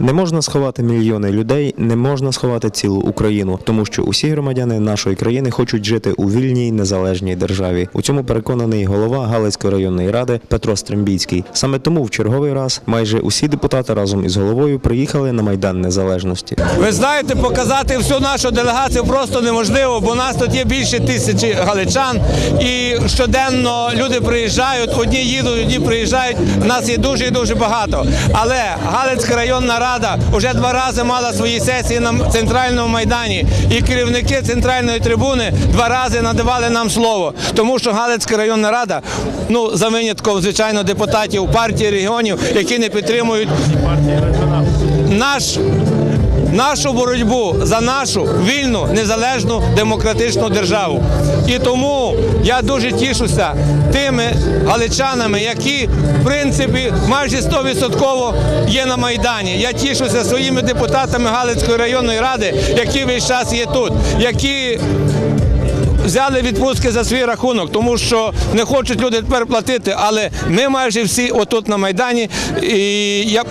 Не можна сховати мільйони людей, не можна сховати цілу Україну, тому що усі громадяни нашої країни хочуть жити у вільній незалежній державі. У цьому переконаний голова Галицької районної ради Петро Стрембійський. Саме тому в черговий раз майже усі депутати разом із головою приїхали на майдан незалежності. Ви знаєте, показати всю нашу делегацію просто неможливо, бо нас тут є більше тисячі галичан, і щоденно люди приїжджають, одні їдуть, одні приїжджають. Нас є дуже і дуже багато. Але Галицька районна рада вже два рази мала свої сесії на центральному майдані, і керівники центральної трибуни два рази надавали нам слово, тому що Галицька районна рада, ну за винятком, звичайно, депутатів партії регіонів, які не підтримують наш нашу боротьбу за нашу вільну, незалежну демократичну державу. І тому я дуже тішуся тими галичанами, які в принципі майже 100% є на майдані. Я тішуся своїми депутатами Галицької районної ради, які весь час є тут, які взяли відпустки за свій рахунок, тому що не хочуть люди тепер платити. Але ми майже всі отут на майдані. І я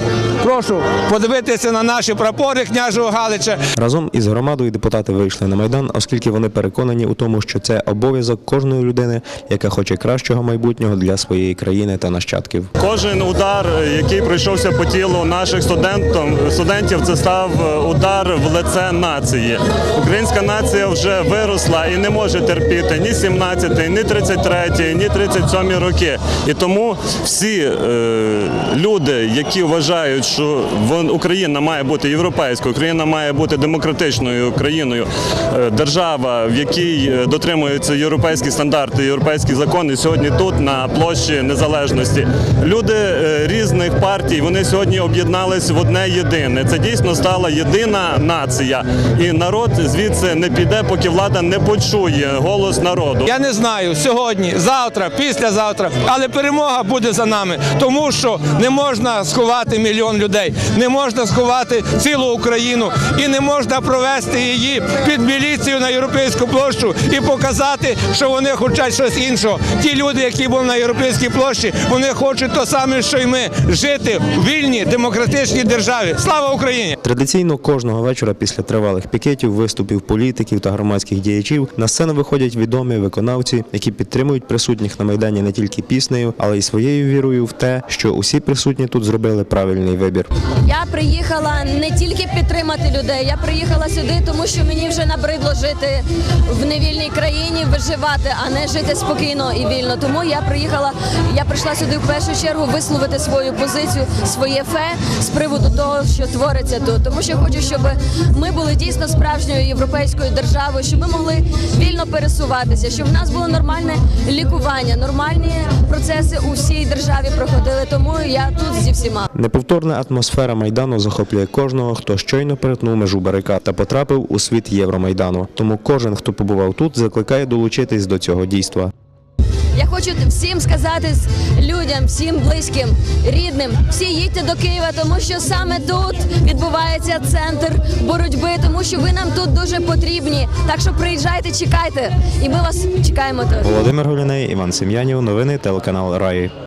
прошу подивитися на наші прапори княжого Галича. Разом із громадою депутати вийшли на майдан, оскільки вони переконані у тому, що це обов'язок кожної людини, яка хоче кращого майбутнього для своєї країни та нащадків. Кожен удар, який пройшовся по тілу наших студентів, це став удар в лице нації. Українська нація вже виросла і не може терпіти ні 17, ні 33, ні 37 роки. І тому всі е, люди, які вважають, що Україна має бути європейською, Україна має бути демократичною країною, е, держава, в якій е, дотримуються європейські стандарти, європейські закони, сьогодні тут на площі незалежності. Люди е, різних партій вони сьогодні об'єднались в одне єдине. Це дійсно стала єдина нація, і народ звідси не піде, поки влада не почує голос народу. Я не знаю сьогодні, завтра, післязавтра, але перемога буде за нами, тому що не можна сховати мільйон людей, не можна сховати цілу Україну і не можна провести її під міліцію на європейську площу і показати, що вони хочуть щось іншого. Ті люди, які були на європейській площі, вони хочуть то саме, що й ми жити в вільній демократичній державі. Слава Україні! Традиційно кожного вечора після тривалих пікетів, виступів політиків та громадських діячів на сцену виходять відомі виконавці, які підтримують присутніх на майдані не тільки піснею, але й своєю вірою в те, що усі присутні тут зробили правильний вибір. Я приїхала не тільки підтримати людей, я приїхала сюди, тому що мені вже набридло жити в невільній країні, виживати, а не жити спокійно і вільно. Тому я приїхала, я прийшла сюди в першу чергу висловити свою позицію, своє фе з приводу того, що твориться тут. Тому що хочу, щоб ми були дійсно справжньою європейською державою, щоб ми могли вільно пересуватися, щоб в нас було нормальне лікування, нормальні процеси у всій державі проходили. Тому я тут зі всіма. Неповторна атмосфера майдану захоплює кожного, хто щойно перетнув межу барикад та потрапив у світ Євромайдану. Тому кожен, хто побував тут, закликає долучитись до цього дійства. Я хочу всім сказати людям, всім близьким, рідним, всі їдьте до Києва, тому що саме тут відбувається центр боротьби, тому що ви нам тут дуже потрібні. Так що приїжджайте, чекайте, і ми вас чекаємо тут. Володимир Гуліний, Іван Сем'янів, новини телеканал Раї.